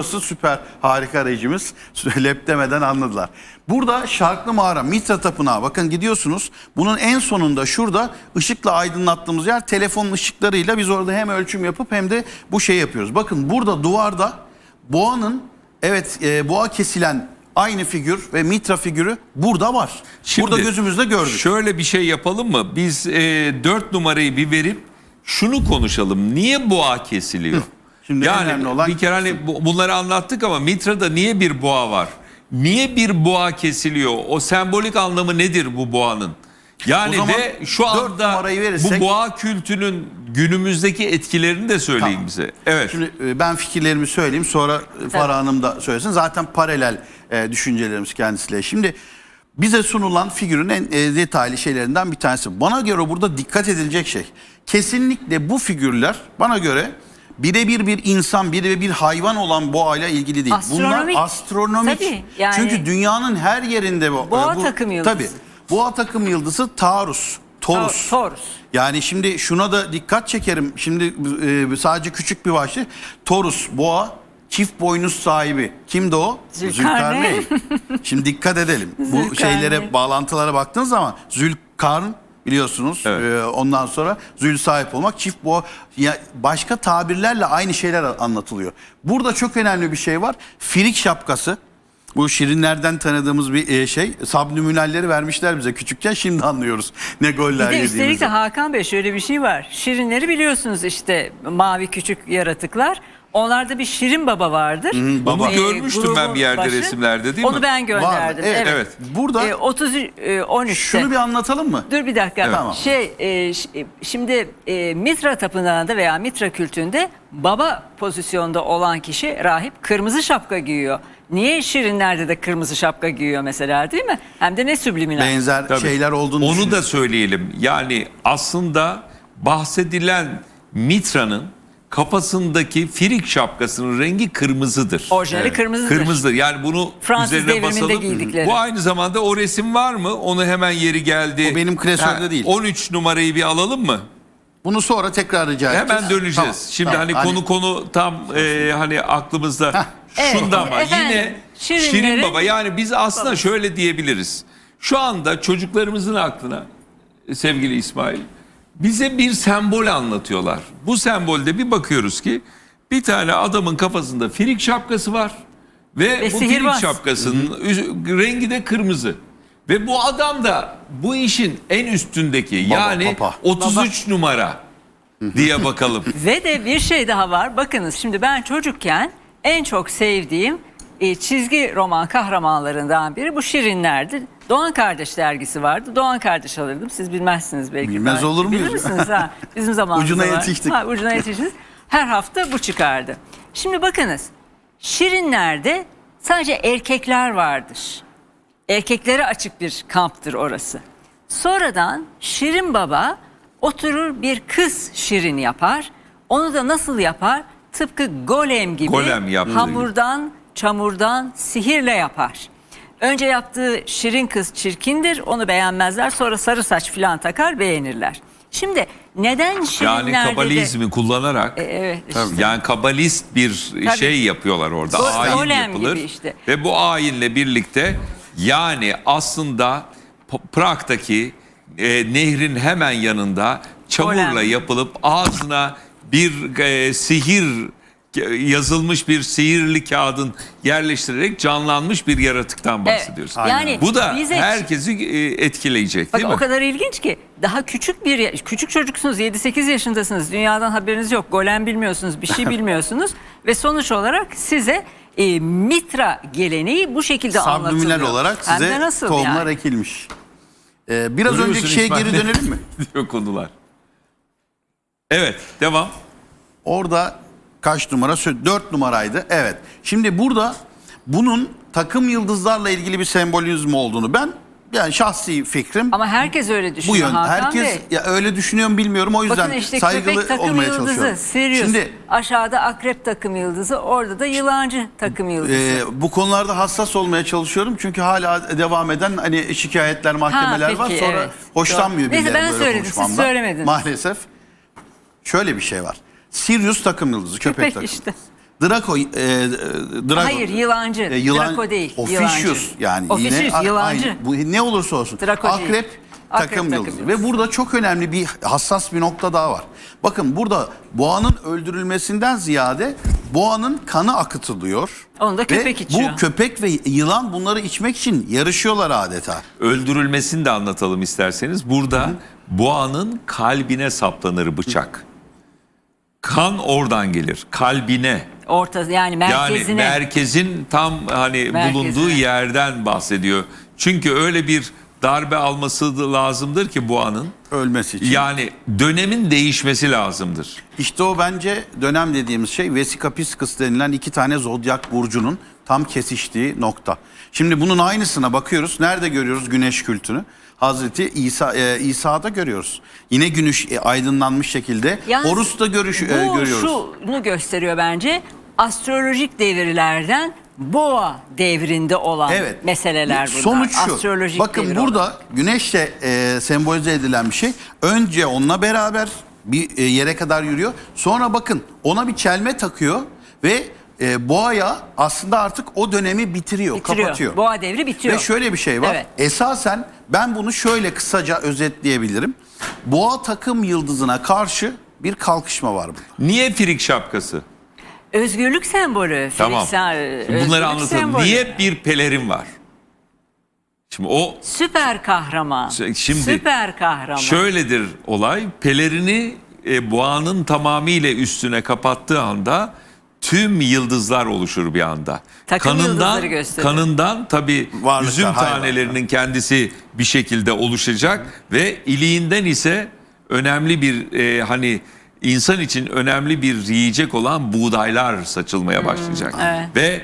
Burası süper harika rejimiz. Lep demeden anladılar. Burada Şarklı Mağara Mitra Tapınağı bakın gidiyorsunuz. Bunun en sonunda şurada ışıkla aydınlattığımız yer telefonun ışıklarıyla biz orada hem ölçüm yapıp hem de bu şey yapıyoruz. Bakın burada duvarda boğanın evet e, boğa kesilen aynı figür ve Mitra figürü burada var. Şimdi, burada gözümüzle gördük. Şöyle bir şey yapalım mı? Biz e, 4 numarayı bir verip şunu konuşalım. Niye boğa kesiliyor? Şimdi yani önemli olan bir kere hani bu- bunları anlattık ama Mitra'da niye bir boğa var? Niye bir boğa kesiliyor? O sembolik anlamı nedir bu boğanın? Yani zaman ve şu dört anda numarayı verirsek- bu boğa kültünün günümüzdeki etkilerini de söyleyin Tamam. bize. Evet. Şimdi e, ben fikirlerimi söyleyeyim sonra e, Farah Hanım da söylesin. Zaten paralel e, düşüncelerimiz kendisiyle. Şimdi bize sunulan figürün en e, detaylı şeylerinden bir tanesi. Bana göre burada dikkat edilecek şey. Kesinlikle bu figürler bana göre birebir bir insan, birebir bir hayvan olan boğayla ilgili değil. Astronomik. Bunlar astronomik. Tabii, yani- Çünkü dünyanın her yerinde bu. Boğa e, bu- takım yıldızı. Tabii. Boğa takım yıldızı Taurus. Taurus. Taurus. Yani şimdi şuna da dikkat çekerim. Şimdi e, sadece küçük bir başlık. Taurus, boğa, çift boynuz sahibi. Kimdi o? Zülkarneyn. şimdi dikkat edelim. Bu Zülkarneyn. şeylere, bağlantılara baktığınız zaman Zülkarn biliyorsunuz. Evet. E, ondan sonra zül sahip olmak, çift boğa. Ya başka tabirlerle aynı şeyler anlatılıyor. Burada çok önemli bir şey var. Firik şapkası. Bu şirinlerden tanıdığımız bir e, şey. Subliminalleri vermişler bize küçükken. Şimdi anlıyoruz ne goller Bir de üstelik yediğimizi. de Hakan Bey şöyle bir şey var. Şirinleri biliyorsunuz işte mavi küçük yaratıklar. Onlarda bir Şirin Baba vardır. Onu Ee, görmüştüm ben bir yerde resimlerde değil Onu mi? ben gönderdim. Var, evet, evet. Burada- Ee, 30 e, 13'te. Şunu bir anlatalım mı? Dur bir dakika. Evet. Tamam. Şey e, ş- e, şimdi e, Mitra tapınağında veya Mitra kültünde baba pozisyonda olan kişi rahip kırmızı şapka giyiyor. Niye Şirinler'de de kırmızı şapka giyiyor mesela değil mi? Hem de ne subliminal. Benzer Tabii. şeyler olduğunu Onu düşünüyorum. da söyleyelim. Yani aslında bahsedilen Mitra'nın kafasındaki firik şapkasının rengi kırmızıdır. Orijinali kırmızıdır. Kırmızıdır. Yani bunu Fransız üzerine devriminde basalım. giydikleri. Bu aynı zamanda o resim var mı? Onu hemen yeri geldi. O benim klasörde değil. 13 numarayı bir alalım mı? Bunu sonra tekrar rica edeceğiz. Hemen döneceğiz. Tamam, Şimdi tamam. hani konu konu tam e, hani aklımızda. Evet, Şunda ama efendim, yine Şirinlerin Şirin Baba yani biz aslında babası. şöyle diyebiliriz. Şu anda çocuklarımızın aklına sevgili İsmail bize bir sembol anlatıyorlar. Bu sembolde bir bakıyoruz ki bir tane adamın kafasında firik şapkası var ve, Ve bu sihirbaz. firik şapkasının üz- rengi de kırmızı. Ve bu adam da bu işin en üstündeki Baba, yani papa. 33 numara diye bakalım. Ve de bir şey daha var. Bakınız şimdi ben çocukken en çok sevdiğim e, çizgi roman kahramanlarından biri bu Şirinler'di. Doğan Kardeş dergisi vardı. Doğan Kardeş alırdım. Siz bilmezsiniz belki. Bilmez Belki olur muyuz? Bilir misiniz ha? Bizim zamanımızda Ucuna yetiştik. Ha, ucuna yetiştiniz. Her hafta bu çıkardı. Şimdi bakınız. Şirinler'de sadece erkekler vardır. Erkeklere açık bir kamptır orası. Sonradan Şirin Baba oturur bir kız Şirin yapar. Onu da nasıl yapar? Tıpkı golem gibi Golem yaptığı hamurdan, çamurdan, sihirle yapar. Önce yaptığı Şirin kız çirkindir, onu beğenmezler. Sonra sarı saç filan takar, beğenirler. Şimdi neden Şirinler'de Yani de... kabalizmi kullanarak E, evet, işte. yani kabalist bir Tabii. şey yapıyorlar orada. Go- Ayin yapılır. işte. Ve bu ayinle birlikte yani aslında Prag'daki e, nehrin hemen yanında çamurla Golem. yapılıp ağzına bir e, sihir yazılmış bir sihirli kağıdın yerleştirerek canlanmış bir yaratıktan bahsediyoruz. Evet, yani Bu da bize- herkesi e, etkileyecek Bak değil mi? o kadar ilginç ki daha küçük bir küçük çocuksunuz 7-8 yaşındasınız dünyadan haberiniz yok golem bilmiyorsunuz bir şey bilmiyorsunuz ve sonuç olarak size e, mitra geleneği bu şekilde anlatılıyor. Subliminal olarak Hem size de nasıl tohumlar yani? ekilmiş. Ee, biraz Görüyor önceki şeye geri dönelim mi? diyor konular. Evet devam. Orada kaç numara? Sö- Dört numaraydı. Evet. Şimdi burada bunun takım yıldızlarla ilgili bir sembolizm olduğunu ben yani şahsi fikrim Ama herkes öyle bu düşünüyor yön. Hakan Herkes Bey. ya öyle düşünüyorum bilmiyorum o yüzden Bakın işte saygılı takım olmaya yıldızı, çalışıyorum. Sirius. Şimdi Aşağıda akrep takım yıldızı, orada da yılancı takım yıldızı. e, bu konularda hassas olmaya çalışıyorum çünkü hala devam eden hani şikayetler, mahkemeler var. peki, Sonra evet. hoşlanmıyor Doğru. Neyse, birileri ben böyle söyledim, siz söylemediniz. Maalesef. Şöyle bir şey var. Sirius takım yıldızı, köpek, Köpek takımı. işte. Draco, e, e, Drago. Hayır yılancı. E, yılan, Draco değil. Officius yılancı. yani Officius, yine yılancı. aynı. bu ne olursa olsun. Draco değil. Akrep Akrep takım takım yıldızı. yıldızı. Ve burada çok önemli bir hassas bir nokta daha var. Bakın burada boğanın öldürülmesinden ziyade boğanın kanı akıtılıyor. Onu da köpek ve içiyor. Bu köpek ve yılan bunları içmek için yarışıyorlar adeta. Öldürülmesini de anlatalım isterseniz. Burada boğanın kalbine saplanır bıçak. Kan oradan gelir. Kalbine. Orta yani merkezine. Yani merkezin tam hani Merkezine. bulunduğu yerden bahsediyor. Çünkü öyle bir darbe alması lazımdır ki boğanın. Ölmesi için. Yani dönemin değişmesi lazımdır. İşte o bence dönem dediğimiz şey Vesica Piscis denilen iki tane zodyak burcunun tam kesiştiği nokta. Şimdi bunun aynısına bakıyoruz. Nerede görüyoruz güneş kültünü? Hazreti İsa e, İsa'da görüyoruz. Yine güneş e, aydınlanmış şekilde. Yalnız Horus'ta görüş, e, Bu görüyoruz. şunu gösteriyor bence. Astrolojik devirlerden boğa devrinde olan Evet. meseleler bunlar. Sonuç şu. Astrolojik Bakın burada olarak. güneşle e, sembolize edilen bir şey. Önce onunla beraber bir e, yere kadar yürüyor. Sonra bakın ona bir çelme takıyor ve e, boğaya aslında artık o dönemi bitiriyor, bitiriyor. kapatıyor. Boğa devri bitiyor. Ve şöyle bir şey var. Evet. Esasen ben bunu şöyle kısaca özetleyebilirim. Boğa takım yıldızına karşı bir kalkışma var burada. Niye firik şapkası? Özgürlük sembolü. Tamam. Şimdi bunları özgürlük anlatalım. sembolü. Niye bir pelerin var? Şimdi o Süper kahraman. Şimdi Süper kahraman. Şöyledir olay. Pelerini e, boğanın tamamıyla üstüne kapattığı anda tüm yıldızlar oluşur bir anda. Takım kanından yıldızları gösterir. kanından tabi Varlıklar, üzüm hayvanlar. tanelerinin kendisi bir şekilde oluşacak ve iliğinden ise önemli bir e, hani insan için önemli bir yiyecek olan buğdaylar saçılmaya başlayacak. Hmm, evet. Ve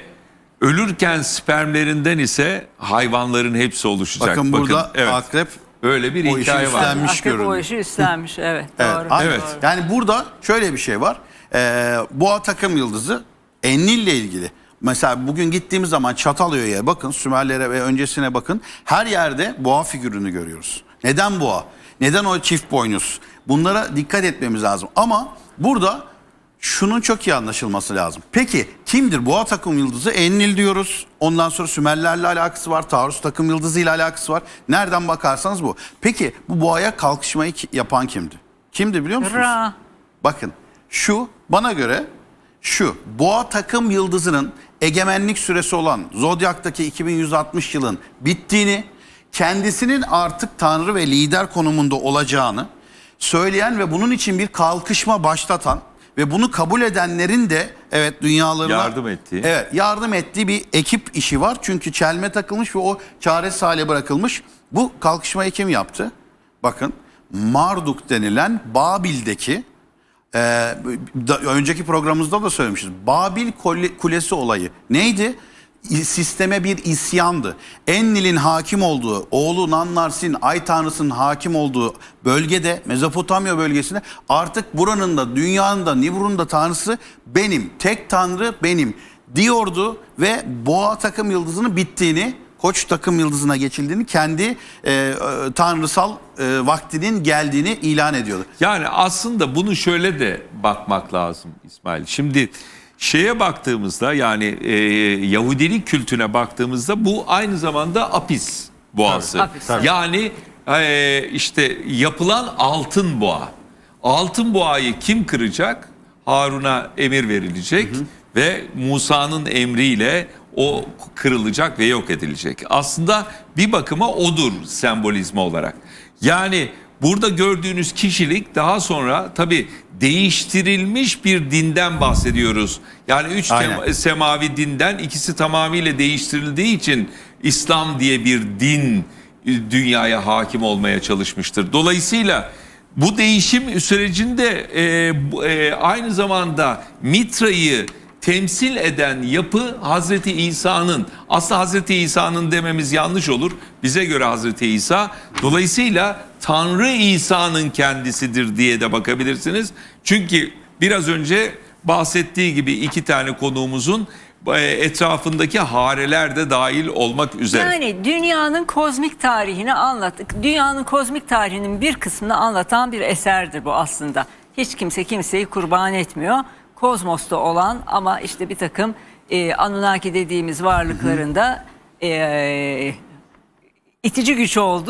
ölürken spermlerinden ise hayvanların hepsi oluşacak. Bakın burada evet. akrep Öyle bir o işi hikaye var. üstlenmiş Akrep o görünüyor. işi üstlenmiş. Evet. Evet, Doğru. Evet. Yani burada şöyle bir şey var. Ee, boğa takım yıldızı Enlil'le ilgili. Mesela bugün gittiğimiz zaman Çatalhöyük'e bakın, Sümerlere ve öncesine bakın. Her yerde boğa figürünü görüyoruz. Neden boğa? Neden o çift boynuz? Bunlara dikkat etmemiz lazım. Ama burada şunun çok iyi anlaşılması lazım. Peki kimdir boğa takım yıldızı? Enlil diyoruz. Ondan sonra Sümerlerle alakası var. Taurus takım yıldızı ile alakası var. Nereden bakarsanız bu. Peki bu boğaya kalkışmayı yapan kimdi? Kimdi biliyor musunuz? Ra. Bakın şu bana göre şu boğa takım yıldızının egemenlik süresi olan Zodyak'taki 2160 yılın bittiğini, kendisinin artık tanrı ve lider konumunda olacağını söyleyen ve bunun için bir kalkışma başlatan ve bunu kabul edenlerin de evet dünyalarına Yardım ettiği. Evet yardım ettiği bir ekip işi var. Çünkü çelme takılmış ve o çaresiz hale bırakılmış. Bu kalkışmayı kim yaptı? Bakın Marduk denilen Babil'deki ee, önceki programımızda da söylemişiz. Babil Kule- Kulesi olayı neydi? Sisteme bir isyandı. Enlil'in hakim olduğu, oğlu Nannars'in, Ay Tanrısı'nın hakim olduğu bölgede, Mezopotamya bölgesinde artık buranın da dünyanın da Nibrun da tanrısı benim, tek tanrı benim diyordu ve boğa takım yıldızının bittiğini, koç takım yıldızına geçildiğini, kendi e, e, tanrısal e, vaktinin geldiğini ilan ediyordu. Yani aslında bunu şöyle de bakmak lazım İsmail. Şimdi şeye baktığımızda yani e, Yahudilik kültüne baktığımızda bu aynı zamanda apis boğası. Tabii, apis, tabii. Yani e, işte yapılan altın boğa. Altın boğayı kim kıracak? Harun'a emir verilecek ve Musa'nın emriyle o kırılacak ve yok edilecek. Aslında bir bakıma odur sembolizma olarak. Yani burada gördüğünüz kişilik daha sonra tabi değiştirilmiş bir dinden bahsediyoruz. Yani üç Aynen. semavi dinden ikisi tamamıyla değiştirildiği için İslam diye bir din e, dünyaya hakim olmaya çalışmıştır. Dolayısıyla bu değişim sürecinde e, e, aynı zamanda Mitra'yı temsil eden yapı Hazreti İsa'nın aslında Hazreti İsa'nın dememiz yanlış olur. Bize göre Hazreti İsa dolayısıyla Tanrı İsa'nın kendisidir diye de bakabilirsiniz. Çünkü biraz önce bahsettiği gibi iki tane konuğumuzun e, etrafındaki hareler de dahil olmak üzere. Yani dünyanın kozmik tarihini anlattık. Dünyanın kozmik tarihinin bir kısmını anlatan bir eserdir bu aslında. Hiç kimse kimseyi kurban etmiyor. Kozmosta olan ama işte bir takım e, Anunnaki dediğimiz varlıklarında e, itici güç olduğu